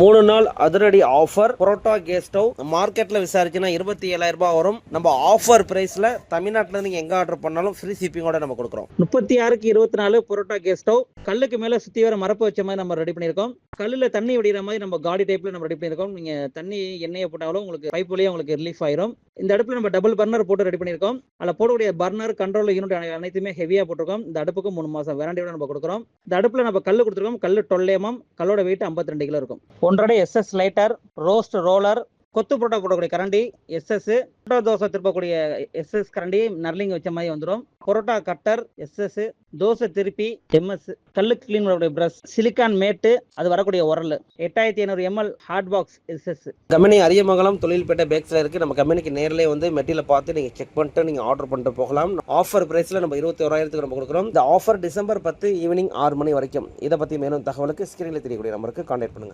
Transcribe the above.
மூணு நாள் அதிரடி ஆஃபர் புரோட்டா கேஸ் ஸ்டவ் மார்க்கெட்ல விசாரிச்சுன்னா இருபத்தி ஏழாயிரம் ரூபாய் வரும். நம்ம ஆஃபர் பிரைஸ்ல தமிழ்நாட்டுல இருந்து எங்க ஆர்டர் பண்ணாலும் ஃப்ரீ ஷிப்பிங்கோட நம்ம கொடுக்குறோம். முப்பத்தி ஆறுக்கு இருபத்தி நாலு புரோட்டா கேஸ் ஸ்டவ் கல்லுக்கு மேல சுத்தி வர மரப்பு வச்ச மாதிரி நம்ம ரெடி பண்ணியிருக்கோம். கல்லுல தண்ணி வடிகிற மாதிரி நம்ம காடி டைப்ல நம்ம ரெடி பண்ணியிருக்கோம். நீங்க தண்ணி எண்ணெயை போட்டாலும் உங்களுக்கு பைப் வழியே உங்களுக்கு ரிலீஃப் ஆயிரும். இந்த அடுப்புல நம்ம டபுள் பர்னர் போட்டு ரெடி பண்ணியிருக்கோம். அதில் போடக்கூடிய பர்னர் கண்ட்ரோல் யூனிட் அனைத்துமே ஹெவியா போட்டிருக்கோம். இந்த அடுப்புக்கு மூணு மாசம் வேரண்டியோட நம்ம கொடுக்குறோம். இந்த அடுப்புல நம்ம கல் கொடுத்துருக்கோம். கல் டொல்லேமம் கல்லோட வெயிட் 52 ரெண்டு கிலோ இருக்கும். ஒன்றரை எஸ்எஸ் லைட்டர் ரோஸ்ட் ரோலர் கொத்து புரோட்டா போடக்கூடிய கரண்டி எஸ்எஸ் புரோட்டா தோசை திருப்பக்கூடிய எஸ்எஸ் கரண்டி நர்லிங் வச்ச மாதிரி வந்துடும் புரோட்டா கட்டர் எஸ்எஸ் தோசை திருப்பி எம்எஸ் கல்லு கிளீன் பண்ணக்கூடிய பிரஷ் சிலிக்கான் மேட்டு அது வரக்கூடிய உரல். எட்டாயிரத்தி ஐநூறு ML hot box SS company Ariyamangalam தொழில்பேட்டை பேக்ஸில் இருக்குது நம்ம கம்பெனிக்கு நேரிலே வந்து மெட்டீரியல் பார்த்து நீங்கள் செக் பண்ணிட்டு நீங்கள் ஆர்டர் பண்ணிட்டு போகலாம். ஆஃபர் ப்ரைஸில் நம்ம இருபத்தி ஓராயிரத்துக்கு நம்ம கொடுக்குறோம். இந்த ஆஃபர் டிசம்பர் பத்து ஈவினிங் ஆறு மணி வரைக்கும். இதை பற்றி மேலும் தகவலுக்கு ஸ்க்ரீனில் தெரியக்கூடிய நம்பருக்கு கான்டாக்ட் பண்ணுங்கள்